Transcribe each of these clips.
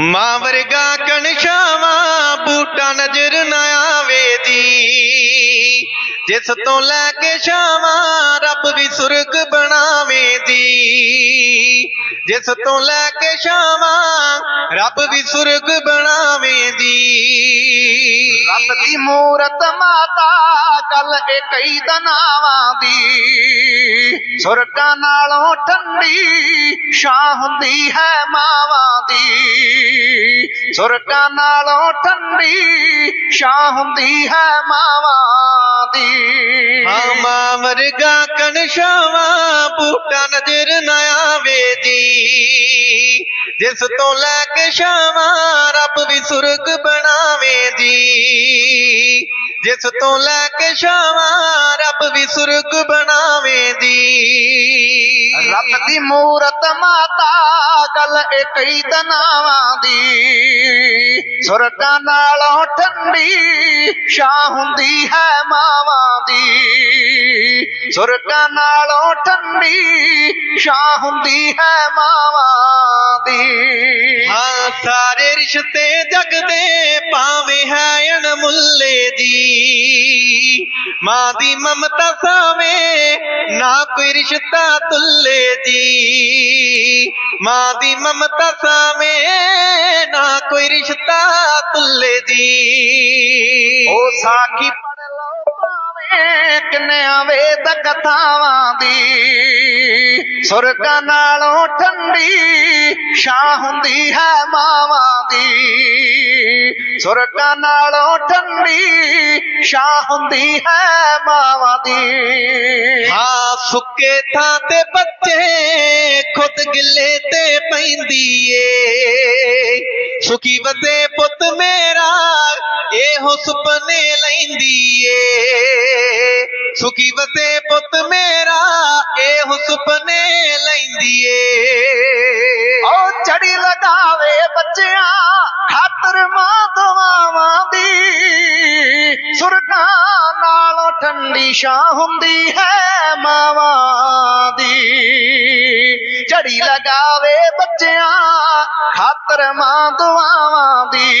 ਮਾਂ ਵਰਗਾ ਕਣਸ਼ਾਵਾਂ ਬੂਟਾ ਨਜ਼ਰ ਨਾ ਆਵੇ ਦੀ। ਜਿਸ ਤੋਂ ਲੈ ਕੇ ਛਾਵਾਂ, ਰੱਬ ਵੀ ਸੁਰਗ ਬਣਾਵੇ ਦੀ। ਜਿਸ ਤੋਂ ਲੈ ਕੇ ਛਾਵਾਂ, ਰੱਬ ਵੀ ਸੁਰਗ ਬਣਾਵੇ ਦੀ। ਰੱਬ ਦੀ ਮੂਰਤ ਮਾਤਾ, ਗੱਲ ਇਹ ਕਈ ਦਨਾਵਾਂ ਦੀ। ਸੁਰਗਾਂ ਨਾਲੋਂ ਠੰਡੀ ਛਾਂ ਹੁੰਦੀ ਹੈ ਮਾਵਾਂ ਦੀ। ਸੁਰਗਾਂ ਨਾਲੋਂ ਠੰਡੀ ਛਾਂ ਹੁੰਦੀ ਹੈ ਮਾਵਾਂ ਦੀ। ਹਾਂ ਮਾਂ ਵਰਗਾ ਕਣਸ਼ਾਵਾਂ ਬੂਟਾ ਨਜ਼ਰ ਨਾ ਆਵੇ ਦੀ। ਜਿਸ ਤੋਂ ਲੈ ਕੇ ਛਾਵਾਂ ਰੱਬ ਵੀ ਸੁਰਗ ਜਿਸ ਤੋਂ ਲੈ ਕੇ ਛਾਵਾਂ ਰੱਬ ਵੀ ਸੁਰਗ ਬਣਾਵੇ ਦੀ ਰੱਬ ਦੀ ਮੂਰਤ ਮਾਤਾ ਗੱਲ ਇਹ ਕਈ ਤਨਾਵਾਂ ਦੀ। ਸੁਰਗਾਂ ਨਾਲੋਂ ਠੰਡੀ ਛਾਂ ਹੁੰਦੀ ਹੈ ਮਾਵਾਂ ਦੀ। ਸੁਰਗਾਂ ਨਾਲੋਂ ਠੰਡੀ ਛਾਂ ਹੁੰਦੀ ਹੈ ਮਾਵਾਂ ਦੀ। ਹਾਂ, ਸਾਰੇ ਰਿਸ਼ਤੇ ਜਗ ਦੇ ਭਾਵੇਂ ਹੈ ਅਣਮੁੱਲੇ ਦੀ। ਮਾਂ ਦੀ ਮਮਤਾ ਸਾਵੇਂ, ਨਾ ਕੋਈ ਰਿਸ਼ਤਾ ਤੁੱਲੇ ਦੀ ਮਾਂ ਦੀ ਮਮਤਾ ਸਾਵੇਂ, ਨਾ ਕੋਈ ਰਿਸ਼ਤਾ ਤੁੱਲੇ ਦੀ ਉਹ ਸਾਖੀ ਪੜ ਲਓ ਭਾਵੇਂ ਕਿੰਨੇ ਆਵੇ ਕਥਾਵਾਂ ਦੀ। ਸੁਰਗਾਂ ਨਾਲੋਂ ਠੰਡੀ ਛਾਂ ਹੁੰਦੀ ਹੈ ਮਾਵਾਂ ਦੀ। ਸੁਰਗਾਂ ਨਾਲੋਂ ਠੰਡੀ ਛਾਂ ਹੁੰਦੀ ਹੈ ਮਾਵਾਂ ਦੀ। ਹਾਂ, ਸੁੱਕੇ ਥਾਂ ਤੇ ਬੱਚੇ ਖੁਦ ਗਿੱਲੇ ਤੇ ਪੈਂਦੀ ਏ। ਸੁਖੀ ਵਸੇ ਪੁੱਤ ਮੇਰਾ, ਇਹੋ ਸੁਪਨੇ ਲੈਂਦੀ ਏ। ਸੁਖੀ ਵਸੇ ਪੁੱਤ ਮੇਰਾ, ਇਹੋ ਸੁਪਨੇ ਲੈਂਦੀ ਏ ਉਹ ਚੜੀ ਲਗਾਵੇ ਬੱਚਿਆਂ, ਖਾਤਰ ਮਾਂ ਦਵਾਵਾਂ ਦੀ। ਸੁਰਗਾਂ ਨਾਲੋਂ ਠੰਡੀ ਛਾਂ ਹੁੰਦੀ ਹੈ ਮਾਵਾਂ ਦੀ। ਝੜੀ ਲਗਾਵੇ ਬੱਚਿਆਂ, ਖਾਤਰ ਮਾਂ ਦੁਆਵਾਂ ਦੀ।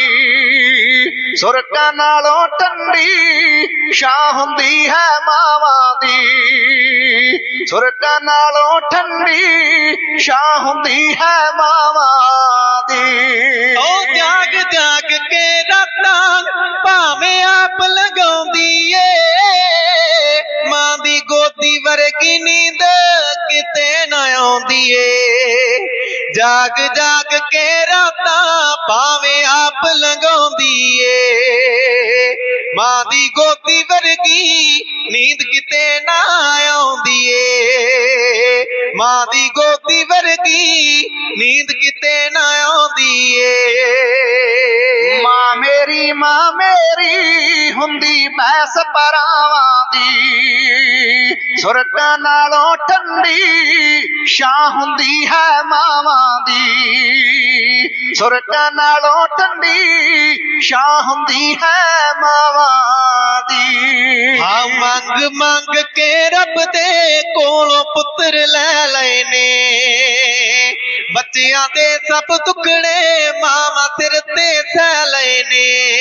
ਸੁਰਗਾਂ ਨਾਲੋਂ ਠੰਡੀ ਛਾਂ ਹੁੰਦੀ ਹੈ ਮਾਵਾਂ ਦੀ। ਸੁਰਗਾਂ ਨਾਲੋਂ ਠੰਡੀ ਛਾਂ ਹੁੰਦੀ ਹੈ ਮਾਵਾਂ ਦੀ। ਉਹ ਜਾਗ ਜਾਗ ਕੇ ਰਾਤਾਂ ਭਾਵੇਂ ਆਪ ਲਗਾਉਂਦੀ ਏ। ਮਾਂ ਦੀ ਗੋਦੀ ਵਰਗੀ ਨੀਂਦ ਕਿਤੇ ਨਾ ਆਉਂਦੀ ਏ। ਜਾਗ ਜਾਗ ਕੇ ਰਾਤਾਂ ਭਾਵੇਂ ਆਪ ਲਗਾਉਂਦੀ ਏ। ਮਾਂ ਦੀ ਗੋਦੀ ਵਰਗੀ ਨੀਂਦ ਕਿਤੇ ਨਾ ਆਉਂਦੀ ਏ। ਮਾਂ ਦੀ ਗੋਦੀ ਵਰਗੀ ਨੀਂਦ ਕਿਤੇ ਨਾ ਆਉਂਦੀ ਹੁੰਦੀ ਪਰਾਵਾਂ ਦੀ। ਸੁਰਗਾਂ ਨਾਲੋਂ ਠੰਡੀ ਛਾਂ ਹੁੰਦੀ ਹੈ ਮਾਵਾਂ ਦੀ। ਸੁਰਗਾਂ ਨਾਲੋਂ ਠੰਡੀ ਛਾਂ ਹੁੰਦੀ ਹੈ ਮਾਵਾਂ ਦੀ। ਹਾਂ, ਮੰਗ ਮੰਗ ਕੇ ਰੱਬ ਦੇ ਕੋਲੋਂ ਪੁੱਤਰ ਲੈ ਲਏ ਨੇ ਬੱਚਿਆਂ ਦੇ ਸਭ ਟੁਕੜੇ ਮਾਵਾਂ ਸਿਰ ਤੇ ਸਹਿ ਲਏ ਨੇ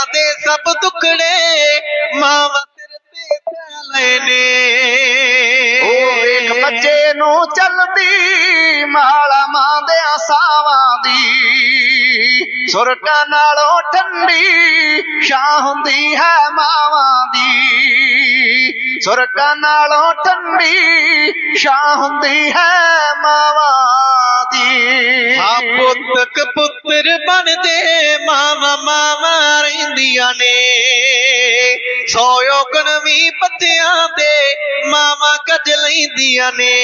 ਬੱਚਿਆਂ ਦੇ ਸਭ ਟੁਕੜੇ ਮਾਵਾਂ ਸਿਰ ਤੇ ਸਹਿ ਨੇ ਉਹ ਵੇਖ ਬੱਚੇ ਨੂੰ ਚਲਦੀ, ਮਾਲਾ ਮਾਂ ਦੇ ਆਸਾਵਾਂ ਦੀ। ਸੁਰਗਾਂ ਨਾਲੋਂ ਠੰਡੀ ਛਾਂ ਹੁੰਦੀ ਹੈ ਮਾਵਾਂ ਦੀ। ਸੁਰਗਾਂ ਨਾਲੋਂ ਠੰਡੀ ਛਾਂ ਹੁੰਦੀ ਹੈ ਕਪੁੱਤਰ ਮਾਵਾਂ ਮਾਵਾਂ ਨੇ। ਸੋ ਯੋਗਨ ਵੀ ਬੱਚਿਆਂ ਦੇ ਮਾਵਾਂ ਕੱਜ ਲੈਂਦੀਆਂ ਨੇ।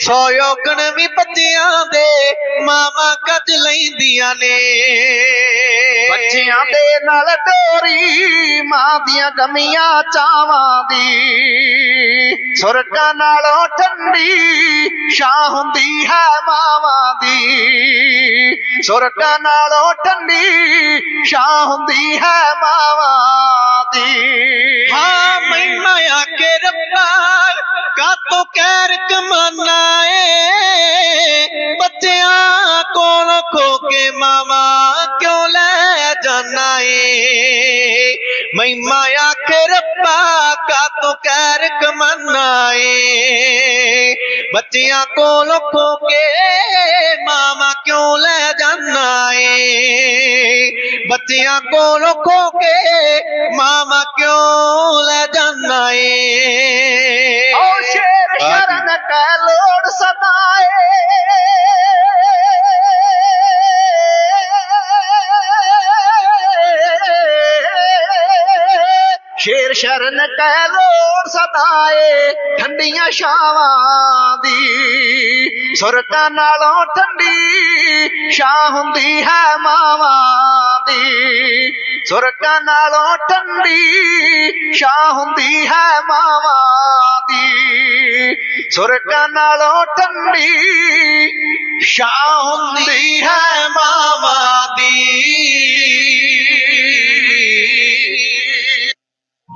ਸੋ ਯੋਗਨ ਵੀ ਬੱਚਿਆਂ ਦੇ ਮਾਵਾਂ ਕੱਜ ਲੈਂਦੀਆਂ ਨੇ। ਬੱਚਿਆਂ ਦੇ ਨਾਲ ਡੋਰੀ, ਮਾਂ ਦੀਆਂ ਗਮੀਆਂ ਚਾਵਾਂ ਦੀ। ਸੁਰਗਾਂ ਨਾਲੋਂ ਠੰਡੀ ਛਾਂ ਹੁੰਦੀ ਹੈ ਮਾਵਾਂ ਦੀ। ਸੁਰਗਾਂ ਨਾਲੋਂ ਠੰਡੀ ਛਾਂ ਹੁੰਦੀ ਹੈ ਮਾਵਾਂ आती हाँ महिमा आके रब्बा का तो कैर कमानाए बच्चिया कोल खो के मामा क्यों ले जाना है महिमा आके रब्बा का तो कैर कमानाए बच्चिया कोल खो के मामा क्यों ले जा ਬੱਚਿਆਂ ਕੋਲ ਖੋ ਕੇ ਮਾਮਾ ਕਿਉਂ ਲੈ ਜਾਂਦਾ ਏ? ਓ ਸ਼ੇਰ ਸ਼ਰਨ ਕਹਿ ਲੋੜ ਸਦਾਏ। ਸ਼ੇਰ ਸ਼ਰਨ ਕਹਿ ਲੋੜ ਸਦਾਏ, ਠੰਡੀਆਂ ਛਾਵਾਂ ਦੀ। ਸੁਰਤਾਂ ਨਾਲੋਂ ਠੰਡੀ ਸ਼ਾਹ ਹੁੰਦੀ ਹੈ ਮਾਵਾਂ ਦੀ। ਸੁਰਤਾਂ ਨਾਲੋਂ ਠੰਡੀ ਸ਼ਾਹ ਹੁੰਦੀ ਹੈ ਮਾਵਾਂ ਦੀ। ਸੁਰਤਾਂ ਨਾਲੋਂ ਠੰਡੀ ਸ਼ਾਹ ਹੁੰਦੀ ਹੈ ਮਾਵਾਂ ਦੀ।